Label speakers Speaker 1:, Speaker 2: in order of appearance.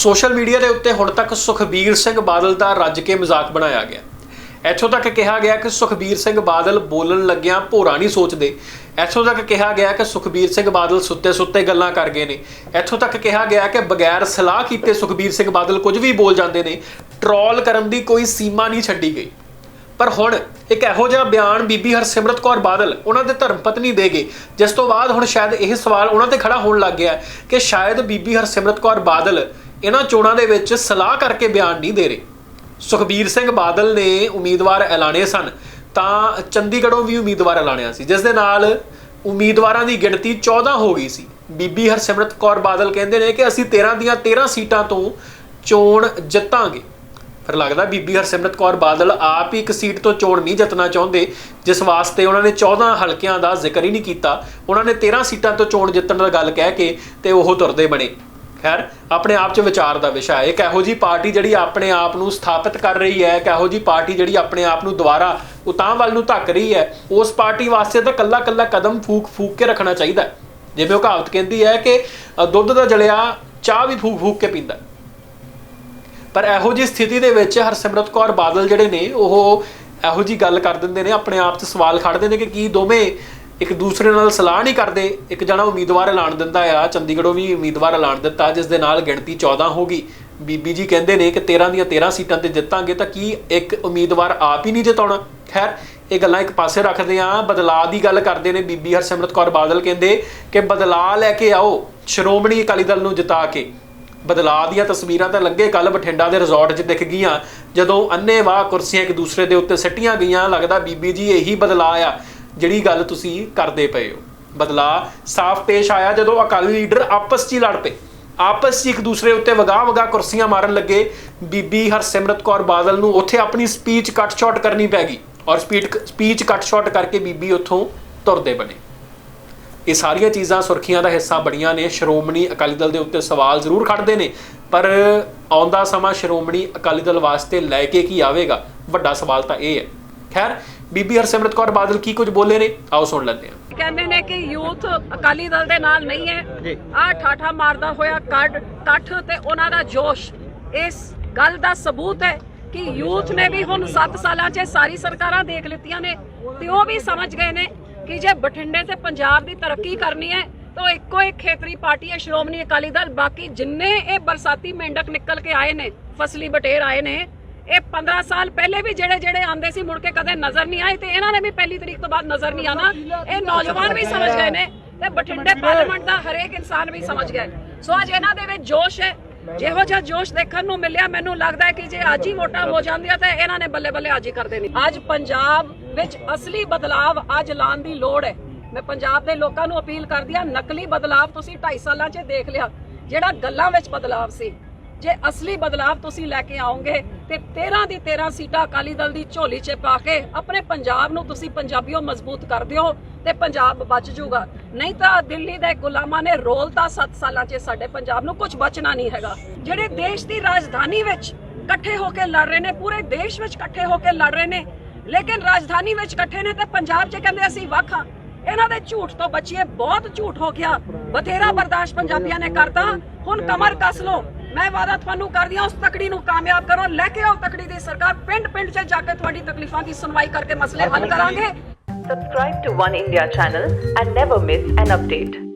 Speaker 1: Social media ਦੇ ਉੱਤੇ ਹੁਣ ਤੱਕ ਸੁਖਬੀਰ ਸਿੰਘ ਬਾਦਲ ਦਾ ਰੱਜ ਕੇ ਮਜ਼ਾਕ ਬਣਾਇਆ ਗਿਆ। ਇੱਥੋਂ ਤੱਕ ਕਿਹਾ ਗਿਆ ਕਿ ਸੁਖਬੀਰ ਸਿੰਘ ਬਾਦਲ ਬੋਲਣ ਲੱਗਿਆਂ ਭੋਰਾ ਨਹੀਂ ਸੋਚਦੇ। ਇੱਥੋਂ ਤੱਕ ਕਿਹਾ ਗਿਆ ਕਿ ਸੁਖਬੀਰ ਸਿੰਘ ਬਾਦਲ ਸੁੱਤੇ ਸੁੱਤੇ ਗੱਲਾਂ ਕਰ ਗਏ ਨੇ। ਇੱਥੋਂ ਤੱਕ ਕਿਹਾ ਗਿਆ ਕਿ ਬਗੈਰ ਸਲਾਹ ਕੀਤੇ ਸੁਖਬੀਰ ਸਿੰਘ ਬਾਦਲ ਕੁਝ ਵੀ ਬੋਲ ਜਾਂਦੇ ਨੇ, ਟਰੋਲ ਕਰਨ ਦੀ ਕੋਈ ਸੀਮਾ ਨਹੀਂ ਛੱਡੀ ਗਈ। ਪਰ ਹੁਣ ਇੱਕ ਇਹੋ ਜਿਹਾ ਬਿਆਨ ਬੀਬੀ ਹਰਸਿਮਰਤ ਕੌਰ ਬਾਦਲ ਉਹਨਾਂ ਦੇ ਧਰਮ ਪਤਨੀ ਦੇਗੇ ਜਿਸ ਤੋਂ ਬਾਅਦ ਹੁਣ ਸ਼ਾਇਦ ਇਹ ਸਵਾਲ ਉਹਨਾਂ ਤੇ ਖੜਾ ਹੋਣ ਲੱਗ ਗਿਆ ਕਿ ਸ਼ਾਇਦ ਬੀਬੀ ਹਰਸਿਮਰਤ ਕੌਰ ਬਾਦਲ ਇਹਨਾਂ ਚੋਣਾਂ ਦੇ ਵਿੱਚ ਸਲਾਹ ਕਰਕੇ ਬਿਆਨ ਨਹੀਂ ਦੇ ਰਹੇ। ਸੁਖਬੀਰ ਸਿੰਘ ਬਾਦਲ ਨੇ ਉਮੀਦਵਾਰ ਐਲਾਨੇ ਸਨ, ਤਾਂ ਚੰਡੀਗੜ੍ਹੋਂ ਵੀ ਉਮੀਦਵਾਰ ਐਲਾਨਿਆ ਸੀ, ਜਿਸ ਦੇ ਨਾਲ ਉਮੀਦਵਾਰਾਂ ਦੀ ਗਿਣਤੀ 14 ਹੋ ਗਈ ਸੀ। ਬੀਬੀ ਹਰਸਿਮਰਤ ਕੌਰ ਬਾਦਲ ਕਹਿੰਦੇ ਨੇ ਕਿ ਅਸੀਂ 13 ਦੀਆਂ 13 ਸੀਟਾਂ ਤੋਂ ਚੋਣ ਜਿੱਤਾਂਗੇ। ਫਿਰ ਲੱਗਦਾ ਬੀਬੀ ਹਰਸਿਮਰਤ ਕੌਰ ਬਾਦਲ ਆਪ ਹੀ ਇੱਕ ਸੀਟ ਤੋਂ ਚੋਣ ਨਹੀਂ ਜਿੱਤਣਾ ਚਾਹੁੰਦੇ, ਜਿਸ ਵਾਸਤੇ ਉਹਨਾਂ ਨੇ 14 ਹਲਕਿਆਂ ਦਾ ਜ਼ਿਕਰ ਹੀ ਨਹੀਂ ਕੀਤਾ। ਉਹਨਾਂ ਨੇ 13 ਸੀਟਾਂ ਤੋਂ ਚੋਣ ਜਿੱਤਣ ਦਾ ਗੱਲ ਕਹਿ ਕੇ ਤੇ ਉਹ ਤੁਰਦੇ ਬਣੇ। ਖੈਰ, ਆਪਣੇ ਆਪ 'ਚ ਵਿਚਾਰ ਦਾ ਵਿਸ਼ਾ ਹੈ ਇੱਕ ਇਹੋ ਜੀ ਪਾਰਟੀ ਜਿਹੜੀ ਆਪਣੇ ਆਪ ਨੂੰ ਸਥਾਪਿਤ ਕਰ ਰਹੀ ਹੈ, ਇੱਕ ਇਹੋ ਜੀ ਪਾਰਟੀ ਜਿਹੜੀ ਆਪਣੇ ਆਪ ਨੂੰ ਦੁਬਾਰਾ ਉਤਾਂਹ ਵੱਲ ਨੂੰ ਧੱਕ ਰਹੀ ਹੈ, ਉਸ ਪਾਰਟੀ ਵਾਸਤੇ ਤਾਂ ਕੱਲਾ ਕੱਲਾ ਕਦਮ ਫੂਕ ਫੂਕ ਕੇ ਰੱਖਣਾ ਚਾਹੀਦਾ ਹੈ। ਜਿਵੇਂ ਉਹ ਕਹਾਵਤ ਕਹਿੰਦੀ ਹੈ ਕਿ ਦੁੱਧ ਦਾ ਜਲਿਆ, ਚਾਹ ਵੀ ਫੂਕ ਫੂਕ ਕੇ ਪੀਂਦਾ ਪਰ ਇਹੋ ਜੀ ਸਥਿਤੀ ਦੇ ਵਿੱਚ ਹਰਸਿਮਰਤ ਕੌਰ ਬਾਦਲ ਜਿਹੜੇ ਨੇ, ਉਹ ਇਹੋ ਜੀ ਗੱਲ ਕਰ ਦਿੰਦੇ ਨੇ, ਆਪਣੇ ਆਪ 'ਚ ਸਵਾਲ ਖੜਦੇ ਨੇ ਕਿ ਕੀ ਦੋਵੇਂ ਇੱਕ ਦੂਸਰੇ ਨਾਲ ਸਲਾਹ ਨਹੀਂ ਕਰਦੇ, ਇੱਕ ਜਣਾ ਉਮੀਦਵਾਰ ਐਲਾਨ ਦਿੰਦਾ ਆ, ਚੰਡੀਗੜ੍ਹੋਂ ਵੀ ਉਮੀਦਵਾਰ ਐਲਾਨ ਦਿੱਤਾ, ਜਿਸ ਦੇ ਨਾਲ ਗਿਣਤੀ 14 ਹੋ ਗਈ। ਬੀਬੀ ਜੀ ਕਹਿੰਦੇ ਨੇ ਕਿ 13 ਦੀਆਂ 13 ਸੀਟਾਂ ਤੇ ਜਿੱਤਾਂਗੇ ਤਾਂ ਕੀ ਇੱਕ ਉਮੀਦਵਾਰ ਆਪ ਹੀ ਨਹੀਂ ਜਿਤਾਉਣਾ? ਖੈਰ, ਇਹ ਗੱਲਾਂ ਇੱਕ ਪਾਸੇ ਰੱਖਦੇ ਆ, ਬਦਲਾਅ ਦੀ ਗੱਲ ਕਰਦੇ ਨੇ ਬੀਬੀ ਹਰਸਿਮਰਤ ਕੌਰ ਬਾਦਲ ਕਹਿੰਦੇ ਕਿ ਬਦਲਾਅ ਲੈ ਕੇ ਆਓ, ਸ਼੍ਰੋਮਣੀ ਅਕਾਲੀ ਦਲ ਨੂੰ ਜਿਤਾ ਕੇ। ਬਦਲਾਅ ਦੀਆਂ ਤਸਵੀਰਾਂ ਤਾਂ ਲੱਗੇ ਕੱਲ ਬਠਿੰਡਾ ਦੇ ਰਿਜ਼ੋਰਟ 'ਚ ਦਿਖ ਗਈਆਂ। ਜਦੋਂ ਅੰਨੇਵਾਹ ਕੁਰਸੀਆਂ ਇੱਕ ਦੂਸਰੇ ਦੇ ਉੱਤੇ ਸੱਟੀਆਂ ਗਈਆਂ, ਲੱਗਦਾ ਬੀਬੀ ਜੀ ਇਹੀ ਬਦਲਾਅ ਆ। ਜਿਹੜੀ ਗੱਲ ਤੁਸੀਂ ਕਰਦੇ ਪਏ ਹੋ। ਬਦਲਾਅ ਸਾਫ਼ ਪੇਸ਼ ਆਇਆ ਜਦੋਂ ਅਕਾਲੀ ਲੀਡਰ ਆਪਸ 'ਚ ਹੀ ਲੜ ਪਏ। ਆਪਸ 'ਚ ਇੱਕ ਦੂਸਰੇ ਉੱਤੇ ਵਗਾ ਵਗਾ ਕੁਰਸੀਆਂ ਮਾਰਨ ਲੱਗੇ। ਬੀਬੀ ਹਰਸਿਮਰਤ ਕੌਰ ਬਾਦਲ ਨੂੰ ਉੱਥੇ ਆਪਣੀ ਸਪੀਚ ਕੱਟ ਸ਼ਾਟ ਕਰਨੀ ਪੈ ਗਈ ਔਰ ਸਪੀਚ ਸਪੀਚ ਕੱਟ ਸ਼ਾਟ ਕਰਕੇ ਬੀਬੀ ਉੱਥੋਂ ਤੁਰਦੇ ਬਣੇ। ਇਹ ਸਾਰੀਆਂ ਚੀਜ਼ਾਂ ਸੁਰਖੀਆਂ ਦਾ ਹਿੱਸਾ ਬਣੀਆਂ ਨੇ। ਸ਼੍ਰੋਮਣੀ ਅਕਾਲੀ ਦਲ ਦੇ ਉੱਤੇ ਸਵਾਲ ਜ਼ਰੂਰ ਖੜਦੇ ਨੇ। ਪਰ ਆਉਂਦਾ ਸਮਾਂ ਸ਼੍ਰੋਮਣੀ ਅਕਾਲੀ ਦਲ ਵਾਸਤੇ ਲੈ ਕੇ ਕੀ ਆਵੇਗਾ? ਵੱਡਾ ਸਵਾਲ ਤਾਂ ਇਹ ਹੈ। ਖੈਰ ਬੀਬੀ ਹਰਸਿਮਰਤ ਕੌਰ ਬਾਦਲ ਕੀ ਕੁਝ ਬੋਲੇ ਨੇ? ਆਓ ਸੁਣ ਲੈਂਦੇ ਹਾਂ।
Speaker 2: ਕਹਿੰਦੇ ਨੇ ਕਿ ਯੂਥ ਅਕਾਲੀ ਦਲ ਦੇ ਨਾਲ ਨਹੀਂ ਹੈ। ਆ ਠਾਠਾ ਮਾਰਦਾ ਹੋਇਆ ਕੱਢ ਕੱਠ ਤੇ ਉਹਨਾਂ ਦਾ ਜੋਸ਼। ਇਸ ਗੱਲ ਦਾ ਸਬੂਤ ਹੈ ਕਿ ਯੂਥ ਨੇ ਵੀ ਹੁਣ 7 ਸਾਲਾਂ 'ਚ ਸਾਰੀ ਸਰਕਾਰਾਂ ਦੇਖ ਲਿੱਤੀਆਂ ਨੇ ਤੇ ਉਹ ਵੀ ਸਮਝ ਗਏ ਨੇ ਕਿ ਜੇ ਬਠਿੰਡੇ ਤੇ ਪੰਜਾਬ ਦੀ ਤਰੱਕੀ ਕਰਨੀ ਹੈ ਤਾਂ ਇੱਕੋ ਇੱਕ ਖੇਤਰੀ ਪਾਰਟੀ ਹੈ ਸ਼੍ਰੋਮਣੀ ਅਕਾਲੀ ਦਲ। ਬਾਕੀ ਜਿੰਨੇ ਇਹ ਬਰਸਾਤੀ ਮੇਂਢਕ ਨਿਕਲ ਕੇ ਆਏ ਨੇ ਫਸਲੀ ਬਟੇਰ ਆਏ ਨੇ ਇਹ 15 ਸਾਲ ਪਹਿਲੇ ਵੀ ਜਿਹੜੇ ਜਿਹੜੇ ਆਂਦੇ ਸੀ, ਮੁੜ ਕੇ ਕਦੇ ਨਜ਼ਰ ਨਹੀਂ ਆਏ ਤੇ ਇਹਨਾਂ ਨੇ ਵੀ ਪਹਿਲੀ ਤਰੀਕ ਤੋਂ ਬਾਅਦ ਨਜ਼ਰ ਨਹੀਂ ਆਣਾ ਇਹ ਨੌਜਵਾਨ ਵੀ ਸਮਝ ਗਏ ਨੇ ਤੇ ਬਠਿੰਡੇ ਪਾਰਲੀਮੈਂਟ ਦਾ ਹਰੇਕ ਇਨਸਾਨ ਵੀ ਸਮਝ ਗਿਆ ਸੋ ਅੱਜ ਇਹਨਾਂ ਦੇ ਵਿੱਚ ਜੋਸ਼ ਹੈ। ਜਿਹੋ ਜਿਹਾ ਜੋਸ਼ ਦੇਖਣ ਨੂੰ ਮਿਲਿਆ, ਮੈਨੂੰ ਲੱਗਦਾ ਹੈ ਕਿ ਜੇ ਅੱਜ ਹੀ ਵੋਟਾਂ ਹੋ ਜਾਂਦੀਆਂ ਤਾਂ ਇਹਨਾਂ ਨੇ ਬੱਲੇ ਬੱਲੇ ਅੱਜ ਹੀ ਕਰਦੇ ਨੇ ਅੱਜ ਪੰਜਾਬ ਵਿੱਚ ਅਸਲੀ ਬਦਲਾਵ ਅੱਜ ਲਾਉਣ ਦੀ ਲੋੜ ਹੈ। ਮੈਂ ਪੰਜਾਬ ਦੇ ਲੋਕਾਂ ਨੂੰ ਅਪੀਲ ਕਰਦੀ ਆ ਨਕਲੀ ਬਦਲਾਵ ਤੁਸੀਂ 2.5 ਸਾਲਾਂ 'ਚ ਦੇਖ ਲਿਆ, ਜਿਹੜਾ ਗੱਲਾਂ ਵਿੱਚ ਬਦਲਾਵ ਸੀ। ਜੇ ਅਸਲੀ ਬਦਲਾਵ ਤੁਸੀਂ ਲੈ ਕੇ ਆਓਗੇ, ਤੇ 13 ਦੀ 13 ਸੀਟਾਂ ਅਕਾਲੀ ਦਲ ਦੀ ਝੋਲੀ 'ਚ ਪਾ ਕੇ ਆਪਣੇ ਪੰਜਾਬ ਨੂੰ ਤੁਸੀਂ ਪੰਜਾਬੀਓ ਮਜ਼ਬੂਤ ਕਰ ਦਿਓ ਤੇ ਪੰਜਾਬ ਬਚ ਜਾਊਗਾ। ਨਹੀਂ ਤਾਂ ਦਿੱਲੀ ਦੇ ਗੁਲਾਮਾਂ ਨੇ ਰੋਲਤਾ 7 ਸਾਲਾਂ 'ਚ ਸਾਡੇ ਪੰਜਾਬ ਨੂੰ ਕੁਝ ਬਚਣਾ ਨਹੀਂ ਹੈਗਾ। ਜਿਹੜੇ ਦੇਸ਼ ਦੀ ਰਾਜਧਾਨੀ ਵਿੱਚ ਇਕੱਠੇ ਹੋ ਕੇ ਲੜ ਰਹੇ ਨੇ, ਪੂਰੇ ਦੇਸ਼ ਵਿੱਚ ਇਕੱਠੇ ਹੋ ਕੇ ਲੜ ਰਹੇ ਨੇ, ਲੇਕਿਨ ਰਾਜਧਾਨੀ ਵਿੱਚ ਇਕੱਠੇ ਨੇ ਤੇ ਪੰਜਾਬ 'ਚ ਕਹਿੰਦੇ ਅਸੀਂ ਵੱਖ ਹਾਂ। ਇਹਨਾਂ ਦੇ ਝੂਠ ਤੋਂ ਬਚੀਏ, ਬਹੁਤ ਝੂਠ ਹੋ ਗਿਆ। ਬਥੇਰਾ ਬਰਦਾਸ਼ਤ ਪੰਜਾਬੀਆਂ ਨੇ ਕਰਤਾ। ਹੁਣ ਕਮਰ ਕੱਸ ਲੋ ਮੈਂ ਵਾਦਾ ਤੁਹਾਨੂੰ ਕਰਦੀ ਹਾਂ ਉਸ ਤਕੜੀ ਨੂੰ ਕਾਮਯਾਬ ਕਰੋ। ਲੈ ਕੇ ਆਓ ਤਕੜੀ ਦੀ ਸਰਕਾਰ। ਪਿੰਡ ਪਿੰਡ 'ਚ ਜਾ ਕੇ ਤੁਹਾਡੀ ਤਕਲੀਫਾਂ ਦੀ ਸੁਣਵਾਈ ਕਰਕੇ ਮਸਲੇ ਹੱਲ ਕਰਾਂਗੇ।
Speaker 3: Subscribe to One India channel and never miss an update.